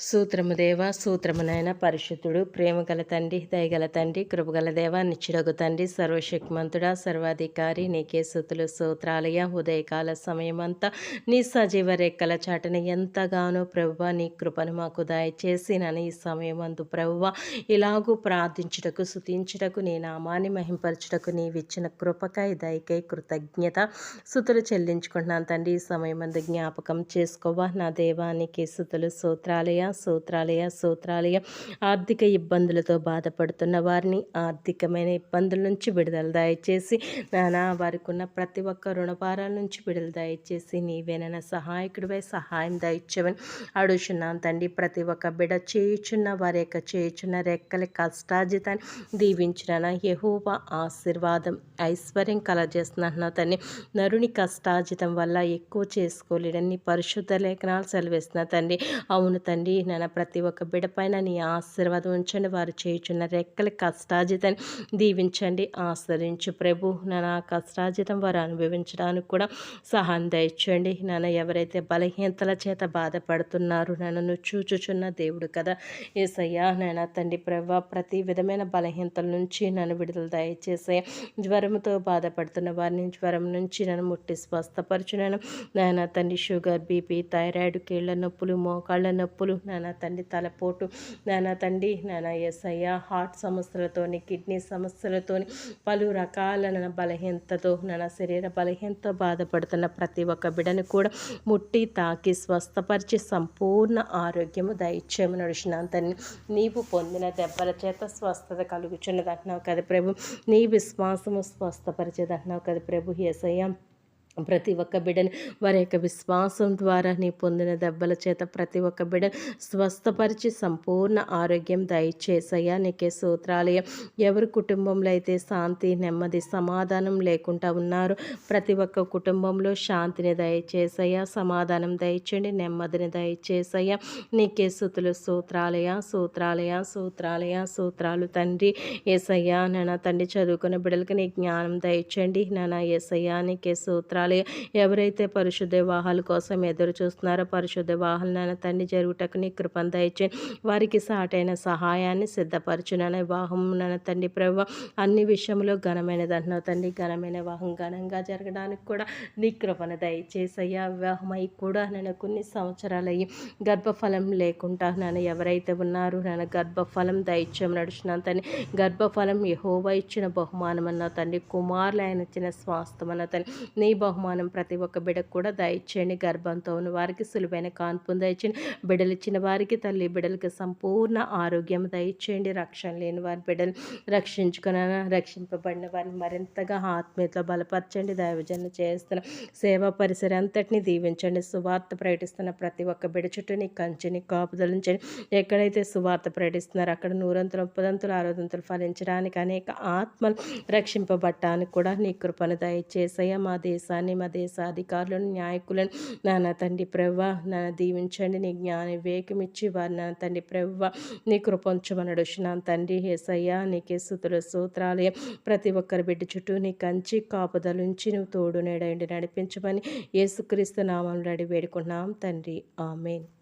సూత్రము దేవ సూత్రము నాయన పరిశుద్ధుడు ప్రేమగల తండ్రి దయగల తండ్రి కృపగల దేవ నిచ్చిడగు తండ్రి సర్వశక్తిమంతుడా సర్వాధికారి నీకే సుతులు సూత్రాలయ ఉదయకాల సమయమంతా నీ సజీవ రెక్కల చాటన ఎంతగానో ప్రభువ నీ కృపను మాకు దయచేసి నన్ను ఈ సమయమందు ప్రభువ ఇలాగూ ప్రార్థించుటకు సుతించుటకు నీ నామాన్ని మహింపరచుటకు నీవిచ్చిన కృపకై దయకై కృతజ్ఞత సుతులు చెల్లించుకుంటున్నాను తండ్రి ఈ సమయమందు జ్ఞాపకం చేసుకోవా నా దేవానికి సుతులు సూత్రాలయ సూత్రాలయ సూత్రాలయ ఆర్థిక ఇబ్బందులతో బాధపడుతున్న వారిని ఆర్థికమైన ఇబ్బందుల నుంచి విడుదల దయచేసి నానా వారికి ఉన్న ప్రతి ఒక్క రుణభారాల నుంచి విడుదల దయచేసి నీవేనైనా సహాయకుడిపై సహాయం దయచేవని అడుగుచున్నాను తండ్రి. ప్రతి ఒక్క బిడ చేయుచున్న వారి యొక్క చేయుచున్న రెక్కల కష్టాజితాన్ని దీవించిన యహూవ ఆశీర్వాదం ఐశ్వర్యం కలజేస్తున్న తండ్రి. నరుని కష్టాజితం వల్ల ఎక్కువ చేసుకోలేడని పరిశుద్ధ లేఖనాలు సెలవిస్తున్న తండ్రి. అవును తండ్రి నాన్న ప్రతి ఒక్క బిడపైన నీ ఆశీర్వాదం ఉంచండి. వారు చేయుచున్న రెక్కల కష్టాజితాన్ని దీవించండి. ఆశ్రయించు ప్రభు నా కష్టాజితం వారు అనుభవించడానికి కూడా సహాయం దయచండి నాన్న ఎవరైతే బలహీనతల చేత బాధపడుతున్నారు నన్ను చూచుచున్న దేవుడు కదా. ఏసయ్యా నాయన తండ్రి ప్రభు ప్రతి విధమైన బలహీనతల నుంచి నన్ను విడుదల దయచేసే జ్వరంతో బాధపడుతున్న వారిని జ్వరం నుంచి నన్ను ముట్టి స్వస్థపరచున్నాను నాయన తండ్రి షుగర్ బీపీ థైరాయిడ్ కీళ్ళ నొప్పులు మోకాళ్ళ నొప్పులు నానా తండ్రి తలపోటు నానా తండ్రి నానా ఎస్ఐ హార్ట్ సమస్యలతోని కిడ్నీ సమస్యలతోని పలు రకాల నన్న బలహీనతతో నానా శరీర బలహీనతో బాధపడుతున్న ప్రతి ఒక్క బిడను కూడా ముట్టి తాకి స్వస్థపరిచి సంపూర్ణ ఆరోగ్యము దయచేయము నడిచినంతని నీవు పొందిన దెబ్బల చేత స్వస్థత కలుగుచున్నది అంటున్నావు కదా ప్రభు. నీ విశ్వాసము స్వస్థపరిచేది అంటున్నావు కదా ప్రభు. ఎసయ్య ప్రతి ఒక్క బిడ్డని వారి యొక్క విశ్వాసం ద్వారా నీ పొందిన దెబ్బల చేత ప్రతి ఒక్క బిడ్డను స్వస్థపరిచి సంపూర్ణ ఆరోగ్యం దయచేసయ్యా. నీకే సూత్రాలయం. ఎవరి కుటుంబంలో అయితే శాంతి నెమ్మది సమాధానం లేకుండా ఉన్నారు ప్రతి ఒక్క కుటుంబంలో శాంతిని దయచేసయ్యా. సమాధానం దయచేయండి నెమ్మదిని దయచేసయ్యా. నీకే సుతులు సూత్రాలయ సూత్రాలయ సూత్రాలయ సూత్రాలు తండ్రి ఏసయ్యా. నాన్న తండ్రి చదువుకున్న బిడ్డలకి నీ జ్ఞానం దయచండి నాన్న ఏసయ్యా నీకే సూత్ర స్తోత్రాలు ఎవరైతే పరిశుద్ధ వివాహాల కోసం ఎదురు చూస్తున్నారో పరిశుద్ధ వివాహాలు తండ్రి జరుగుటకు నీ కృపం దయచే వారికి సాటైన సహాయాన్ని సిద్ధపరచునన్న వివాహం నాన్న తండ్రి ప్రభు అన్ని విషయంలో ఘనమైనది అంటున్నావు తండ్రి. ఘనమైన వివాహం ఘనంగా జరగడానికి కూడా నీ కృపను దయచేసయ్యా. వివాహమై కూడా నేను కొన్ని సంవత్సరాలు అయ్యి గర్భఫలం లేకుండా నన్ను ఎవరైతే ఉన్నారో నన్ను గర్భఫలం దయచేయం నడుచున్నాను తండ్రి. గర్భఫలం యహోవా ఇచ్చిన బహుమానం అన్న తండ్రి. కుమారులు ఆయన ఇచ్చిన స్వాస్థం అన్న తండ్రి. నీ బహు బహుమానం ప్రతి ఒక్క బిడకు కూడా దయచేయండి గర్భంతో ఉన్న వారికి సులువైన కాన్పును దయచేయండి బిడ్డలు ఇచ్చిన వారికి తల్లి బిడలకి సంపూర్ణ ఆరోగ్యం దయచేయండి రక్షణ లేని వారి బిడ్డలు రక్షించుకున్న రక్షింపబడిన వారిని మరింతగా ఆత్మీయతలో బలపరచండి. దైవజన చేస్తున్న సేవా పరిసర అంతటిని దీవించండి. సువార్త ప్రకటిస్తున్న ప్రతి ఒక్క బిడ చుట్టూ నీ కంచెని కాపుదలించండి ఎక్కడైతే సువార్త ప్రకటిస్తున్నారో అక్కడ నూరంతులు ముప్పదంతులు ఆరోదంతులు ఫలించడానికి అనేక ఆత్మలు రక్షింపబట్టానికి కూడా నీ కృపను దయచేసయ్యా మా దేశాన్ని దేశాన్ని మా దేశ అధికారులను నాయకులను నాన్న తండ్రి ప్రవ్వ నన్ను దీవించండి. నీ జ్ఞాన వివేకమిచ్చి వారి నాన్న తండ్రి ప్రవ్వ నీ కృపంచమనడు నా తండ్రి హేసయ్య నీకే సుతుల సూత్రాలయం ప్రతి ఒక్కరి బిడ్డ చుట్టూ నీ కంచి కాపుదలుంచి నువ్వు తోడు నేడండి నడిపించమని యేసుక్రీస్తు నామం రెడీ వేడుకున్నాం తండ్రి ఆమెన్.